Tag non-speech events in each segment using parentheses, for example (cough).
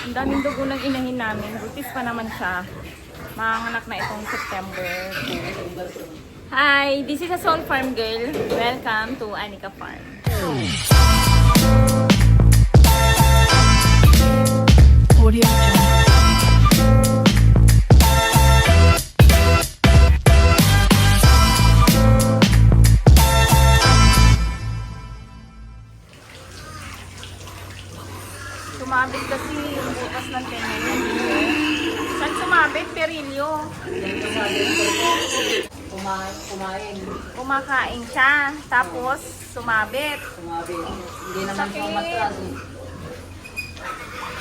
Ang daming dugo ng inahin namin. Butis pa naman siya. Manganganak na itong September 2. Hi! This is a Soul Farm Girl. Welcome to Anika Farm. Audio. Sumabit kasi ng tenga niya dito. Saan sumabit? Perilyo. Kumain, kumain, Kumakain siya. Tapos sumabit. kumabi. Hindi naman Sakit. siya umatras eh.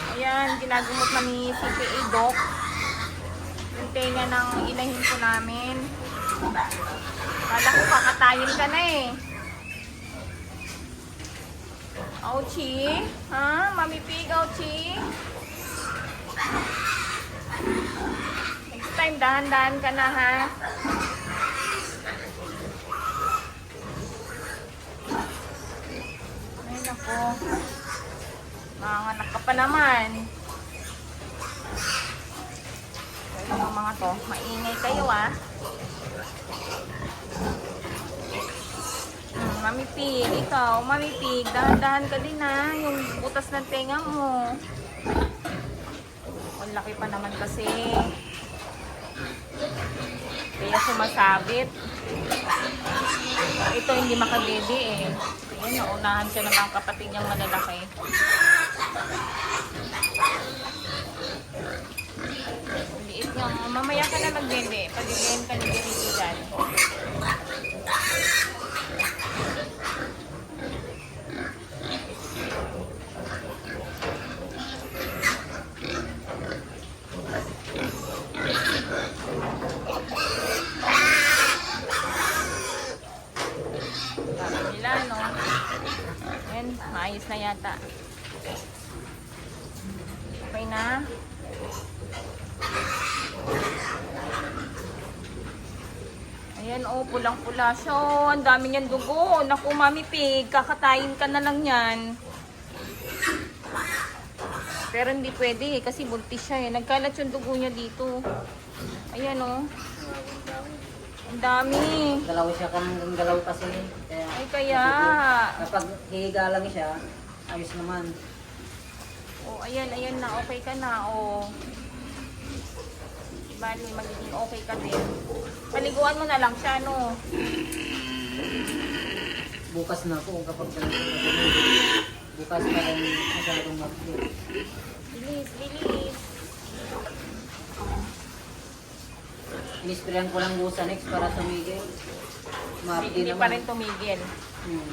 Ayan, ginagumot na ni CPA Doc. Yung tenga ng inahin ko namin. Kala ko kakatayin ka na eh. Ouchie? Ha? Mami Pig, Ouchie? Next time, dahan-dahan ka na ha. Ay, nako. Manganak ka pa naman. Kayo mga mga to, maingay kayo ah. Mami Pig, ikaw, Mami Pig, dahan-dahan ka din ah, yung butas ng tenga mo. Ang laki pa naman kasi. Kaya sumasabit. Ito hindi makabebe eh. Ayun, naunahan siya ng mga kapatid niyang malalaki. Liit niya. Mamaya ka na magbebe. Pag-ibigyan ka ni Birigigan. Sabi nila, no? Ayan, maayos na yata. Okay na. Ayan, oh, pulang-pula siya. oh. Ang dami niyan dugo. Naku, Mami Pig, kakatayin ka na lang yan. Pero hindi pwede eh, kasi buntis siya eh. Nagkalat yung dugo niya dito. Ayan, oh. Ang dami. Galaw siya kang galaw kasi. Kaya, Ay, kaya. kapag hihiga lang siya, ayos naman. Oh, ayan, ayan na. Okay ka na. Oh. Bali, magiging okay ka din. Paliguan mo na lang siya, no? Bukas na po kapag. Bukas pa rin masyadong mag Bilis, bilis. Inisprayan ko lang Busanex para tumigil. Hindi naman. pa rin tumigil. Hmm.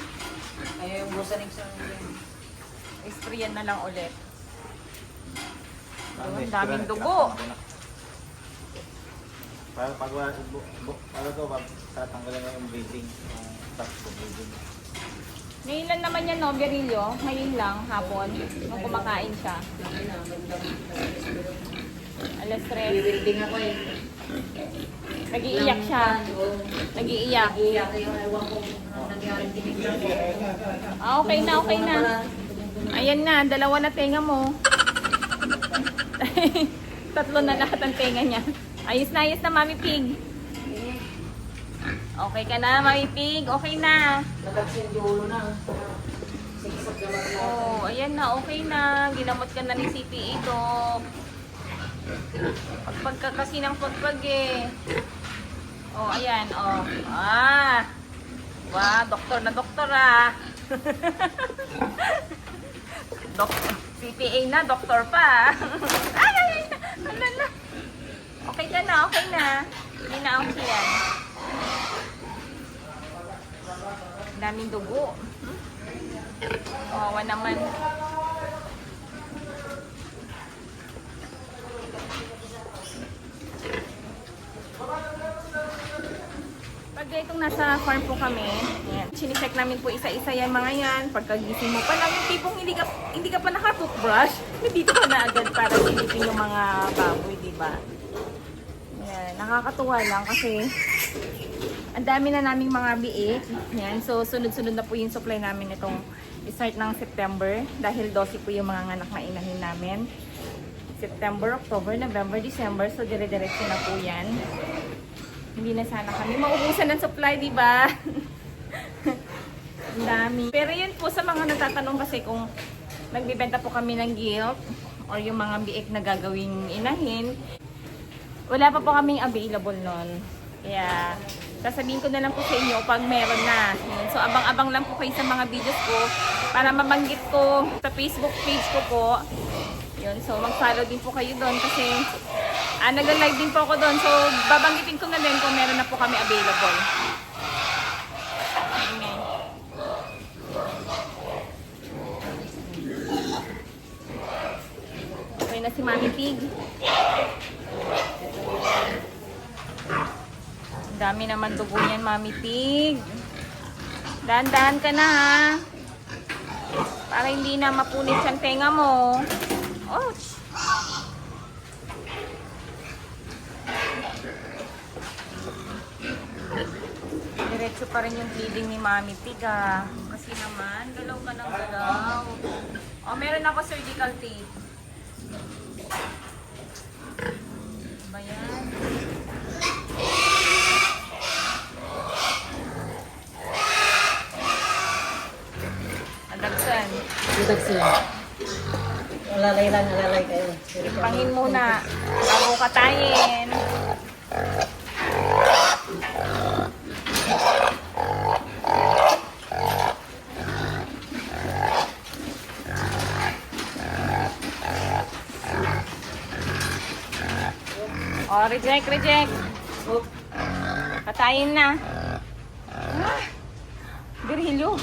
Ayaw yung Busanex ang Isprayan na lang ulit. Ang Ang daming dugo. Para pag para to, pag tatanggalin mo yung bleeding, yung ko bleeding. Ngayon lang naman yan, no, Berillo? Ngayon lang, hapon, nung kumakain siya. Alas 3. Building ako eh. Nag-iiyak siya. Nag-iiyak. Iiyak yung ewan ko ko. Ah, okay na, okay na. Ayan na, dalawa na tenga mo. (laughs) Tatlo na lahat ang tenga niya. Ayos na, ayos na, Mami Pig. Okay ka na, Mami Pig. Okay na. Nagagsin yung ulo na. Oh, ayan na, okay na. Ginamot ka na ni CPE, Doc. Pagpag ka kasi ng pagpag eh. Oh, ayan, oh. Ah. Wow, doktor na doktor ah. (laughs) doktor. CPA na, doktor pa. (laughs) ay. Ano na? Okay ka na, okay na. Hindi na ang yan. Daming dugo. Kawawa naman. Pag itong nasa farm po kami, yan, sinicheck namin po isa-isa yan mga yan. Pagkagising mo pa lang, yung tipong hindi ka, hindi ka pa naka-toothbrush, (laughs) dito ka na agad para silipin yung mga baboy, di ba? Yan, nakakatuwa lang kasi ang dami na naming mga biik. Yan, so sunod-sunod na po yung supply namin itong start ng September dahil 12 po yung mga anak na inahin namin. September, October, November, December. So, dire-diretso na po yan. Hindi na sana kami maubusan ng supply, di ba? (laughs) Ang dami. Pero yun po sa mga natatanong kasi kung nagbibenta po kami ng guilt or yung mga biik na gagawing inahin, wala pa po kaming available nun. Kaya sasabihin ko na lang po sa inyo pag meron na. So abang-abang lang po kayo sa mga videos ko para mabanggit ko sa Facebook page ko po. Yun, so mag-follow din po kayo doon kasi ah, nag-live din po ako doon. So babanggitin ko na din kung meron na po kami available. Na si Mami Pig. Ang dami naman dugo niyan, Mami Pig. Dahan-dahan ka na ha. Para hindi na mapunit yung tenga mo. Ouch! Diretso pa rin yung bleeding ni Mami Pig ah. Kasi naman, galaw ka ng galaw. Oh, meron ako surgical tape. Adagsan. Reduction. Alalay lang, alalay kayo. Pangin muna. Bago katayin. Oh, reject, reject. Katayin na. Ah, Birhilo.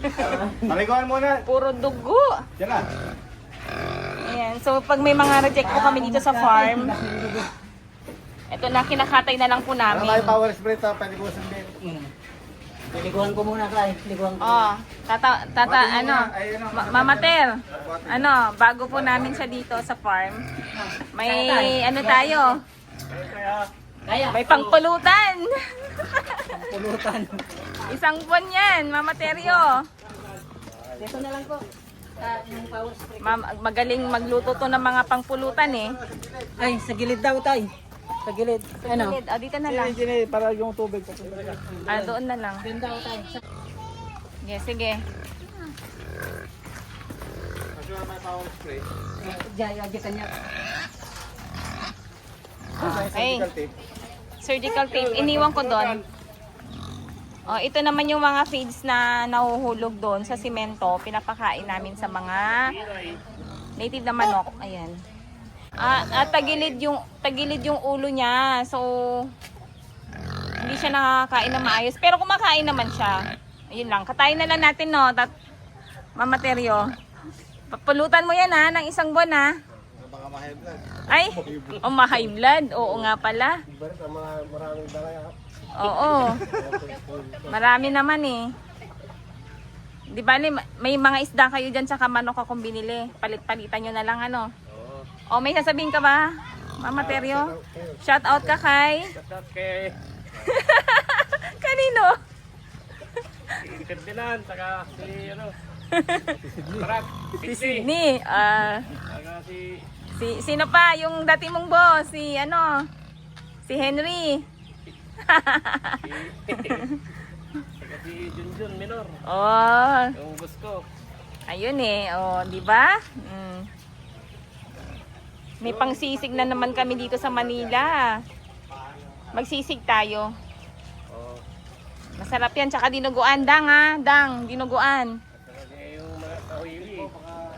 (laughs) Paliguan muna. Puro dugo. Diyan na. Ayan. So, pag may mga reject po kami dito sa farm, ito na, kinakatay na lang po Ano namin. tayo power spray to? Paliguan din. Hmm. Liguan ko muna, Clay. Liguan ko. Oh, tata, tata, mo ano, na. Ay, ano, ma- mamater. Ano, bago po namin siya dito sa farm, may ano tayo, Kaya. may pangpulutan. Pulutan. Isang buwan yan, mamateryo. Dito na lang po. Ah, yung power spray. Ma- magaling magluto to ng mga pangpulutan eh. Ay, sa gilid daw, tay. Sa gilid. Ano? Gilid, oh, dito na lang. Hindi, para yung tubig. Ah, doon na lang. Doon daw, tay. Sa- Sige, sige. Kasi may power spray. Diyan, diyan kanya. Okay. Surgical tape. surgical tape, iniwan ko doon. Oh, ito naman yung mga feeds na nahuhulog doon sa simento. Pinapakain namin sa mga native na manok. Ayan. Ah, at tagilid yung tagilid yung ulo niya. So hindi siya nakakain na maayos. Pero kumakain naman siya. Ayun lang. Katayin na lang natin, no? Tat mamateryo. Papulutan mo yan, ha? Ng isang buwan, ha? Ay, oh, ma-high blood. Oo nga pala. Oo. Marami naman eh. Di ba, may mga isda kayo dyan sa manok akong binili. Palit-palitan nyo na lang ano. O, may sasabihin ka ba? Mama Teryo? Shout out ka kay? Shout kay (laughs) Kanino? Kandilan, saka si ano, (laughs) Trap, Si Sydney. Ah, saka si si, sino pa? Yung dati mong boss. Si ano? Si Henry. si Junjun Minor, Oh, yung boss ko. Ayun eh, oh, 'di ba? Mm. May pangsisig na naman kami dito sa Manila. Magsisig tayo. Oh, Masarap 'yan tsaka dinuguan dang ha, dang dinuguan. saka yung mga kawiwi.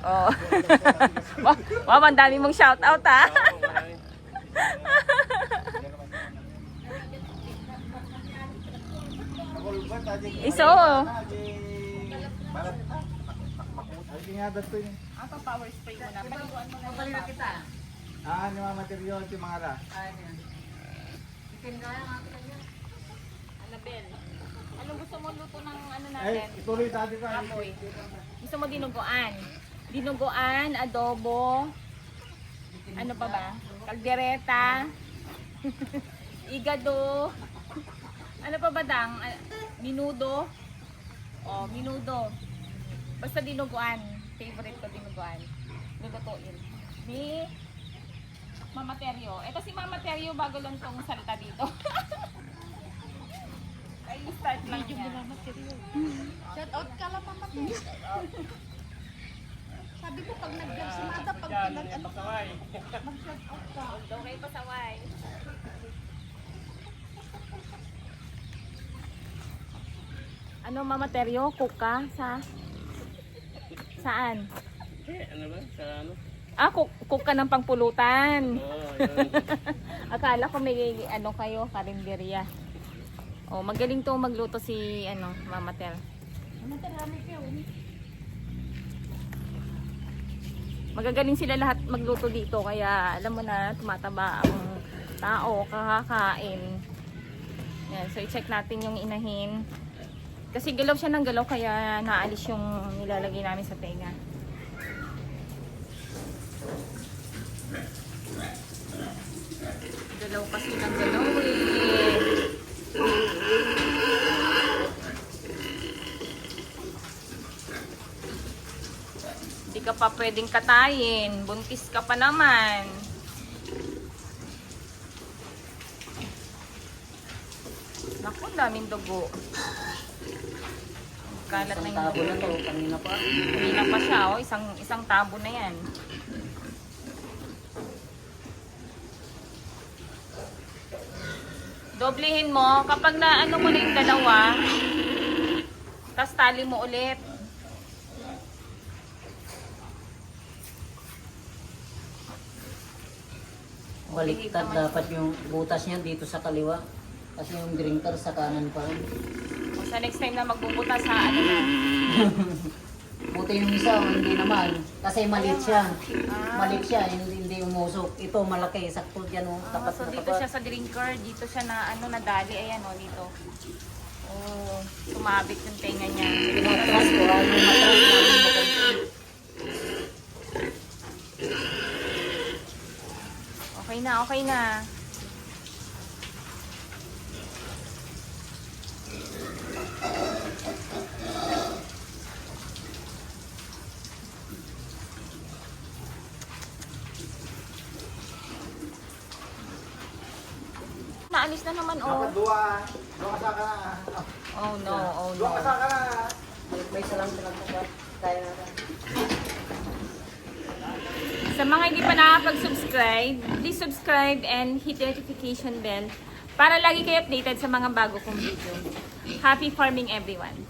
Oh. (laughs) wow, wow, ang dami mong shout out ha. (laughs) Marami. Iso. Ako power spray mo na. Paliguan mo na kita. Ah, ni mga material si mga ra. Ayan. Itin ka lang ako kanya. Annabel. Anong gusto mo luto ng ano Ay, natin? ituloy sa atin ka. Apoy. Gusto mo dinuguan? Dinuguan, adobo, ano pa ba? Kaldereta, (laughs) igado, ano pa ba dang? Ah, Minudo. Oh, minudo. Basta dinuguan. Favorite ko dinuguan. Lulutuin. Ni Mama Teryo. Ito si Mama Teryo bago lang tong salta dito. (laughs) Ay, start lang niya. Shout out ka lang mama ko. (laughs) Sabi ko pag nag-vlog si Mada, pag Yan, nag ano, pasaway. mag-shout out ka. Daw kayo pasaway. Ano Mama Teryo? Cook ka? Sa? Saan? Eh, ano ba? Sa ano? Ah, cook, cook ka ng pangpulutan. Yun. (laughs) Akala ko may ano kayo, karinderya. Oh, magaling to magluto si ano, Mama Ter. Ano tarami kayo? Magagaling sila lahat magluto dito kaya alam mo na tumataba ang tao kakakain. Yan, so i-check natin yung inahin. Kasi galaw siya ng galaw kaya naalis yung nilalagay namin sa tenga. Galaw kasi ng galaw eh. Ka pa pwedeng katayin. Buntis ka pa naman. Naku, daming dugo. Kalat na yung tabo na to, kanina pa. Kanina pa siya, oh. Isang, isang tabo na yan. Doblehin mo. Kapag na ano mo na yung dalawa, tas tali mo ulit. Baliktad dapat yung butas niya dito sa kaliwa. Kasi yung drinker sa kanan pa rin. Sa next time na magbubutas ha, ano na. (laughs) Buti yung isa, hindi naman. Kasi maliit siya. Ah. Maliit siya, hindi, hindi umusok. Ito malaki, sakto dyan oh, Ah, tapat so na dito tapat. siya sa drinker, dito siya na ano nadali, ayan o dito. Oh, sumabit yung tenga niya. Matras ko, ah, yung matras namin maganda. Okay na, okay na. Naalis na naman, oh. Dua, dua ka ka na. Oh no, oh no. Dua ka ka na. May silang tapat. Kaya na. Sa mga hindi pa nakapag-subscribe, please subscribe and hit the notification bell para lagi kayo updated sa mga bago kong video. Happy farming everyone!